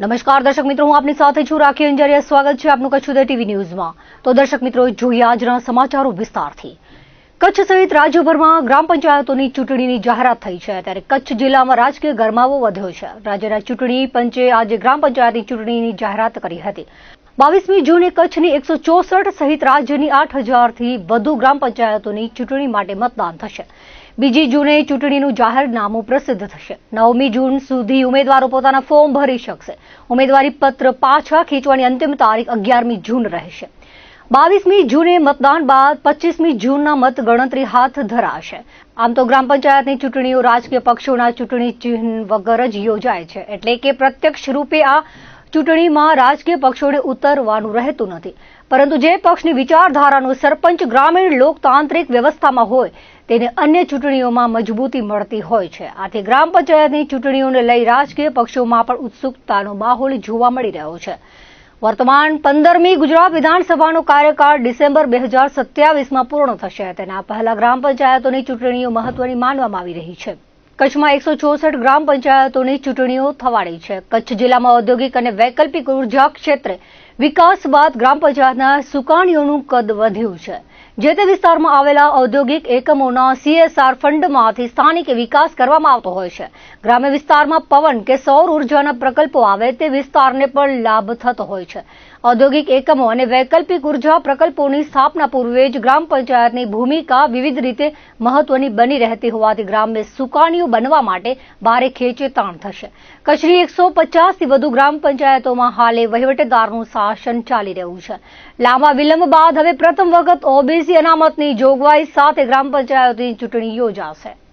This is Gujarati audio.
નમસ્કાર, દર્શક મિત્રો, હું આપની સાથે છું રાખી અંજારિયા. સ્વાગત છે આપનું કચ્છ ઉદય ટીવી ન્યૂઝમાં. તો દર્શક મિત્રો, જોઈએ આજના સમાચારો વિસ્તારથી. કચ્છ સહિત રાજ્યભરમાં ગ્રામ પંચાયતોની ચૂંટણીની જાહેરાત થઈ છે. ત્યારે કચ્છ જિલ્લામાં રાજકીય ગરમાવો વધ્યો છે. રાજ્યના ચૂંટણી પંચે આજે ગ્રામ પંચાયતની ચૂંટણીની જાહેરાત કરી હતી. બાવીસમી જૂને કચ્છની એકસો ચોસઠ સહિત રાજ્યની આઠ હજારથી વધુ ગ્રામ પંચાયતોની ચૂંટણી માટે મતદાન થશે. બીજી જૂને ચૂંટણીનું જાહેરનામું પ્રસિદ્ધ થશે. નવમી જૂન સુધી ઉમેદવારો પોતાના ફોર્મ ભરી શકશે. ઉમેદવારી પત્ર પાછા ખેંચવાની અંતિમ તારીખ અગિયારમી જૂન રહેશે. બાવીસમી જૂને મતદાન બાદ પચીસમી જૂનના મત ગણતરી હાથ ધરાશે. આમ તો ગ્રામ પંચાયતની ચૂંટણીઓ રાજકીય પક્ષોના ચૂંટણી ચિહ્ન વગર જ યોજાય છે. એટલે કે પ્રત્યક્ષ રૂપે આ ચૂંટણીમાં રાજકીય પક્ષોને ઉતરવાનું રહેતું નથી. પરંતુ જે પક્ષની વિચારધારાનો સરપંચ ગ્રામીણ લોકતાંત્રિક વ્યવસ્થામાં હોય, તેને અન્ય ચૂંટણીઓમાં મજબૂતી મળતી હોય છે. આથી ગ્રામ પંચાયતની ચૂંટણીઓને લઈ રાજકીય પક્ષોમાં પણ ઉત્સુકતાનો માહોલ જોવા મળી રહ્યો છે. વર્તમાન પંદરમી ગુજરાત વિધાનસભાનો કાર્યકાળ ડિસેમ્બર બે હજાર સત્યાવીસમાં પૂર્ણ થશે. તેના પહેલા ગ્રામ પંચાયતોની ચૂંટણીઓ મહત્વની માનવામાં આવી રહી છે. કચ્છમાં એકસો ચોસઠ ગ્રામ પંચાયતોની ચૂંટણીઓ થવાની છે. કચ્છ જિલ્લામાં ઔદ્યોગિક અને વૈકલ્પિક ઊર્જા ક્ષેત્રે વિકાસ બાદ ગ્રામ પંચાયતના સુકાણીઓનું કદ વધ્યું છે. જે તે વિસ્તારમાં આવેલા ઔદ્યોગિક એકમોના સીએસઆર ફંડમાંથી સ્થાનિક વિકાસ કરવામાં આવતો હોય છે. ગ્રામ્ય વિસ્તારમાં પવન કે સૌર ઉર્જાના પ્રકલ્પો આવે તે વિસ્તારને પણ લાભ થતો હોય છે. ઔદ્યોગિક એકમો અને વૈકલ્પિક ઊર્જા પ્રકલ્પોની સ્થાપના પૂર્વે જ ગ્રામ પંચાયતની ભૂમિકા વિવિધ રીતે મહત્વની બની રહેતી હોવાથી ગ્રામ્ય સુકાણીઓ બનવા માટે ભારે ખેંચેતાણ થશે. કચ્છની એકસો પચાસથી વધુ ગ્રામ પંચાયતોમાં હાલે વહીવટેદારનું શાસન ચાલી રહ્યું છે. લાંબા વિલંબ બાદ હવે પ્રથમ વખત ઓબીસી અનામતની જોગવાઈ સાથે ગ્રામ પંચાયતની ચૂંટણી યોજાશે.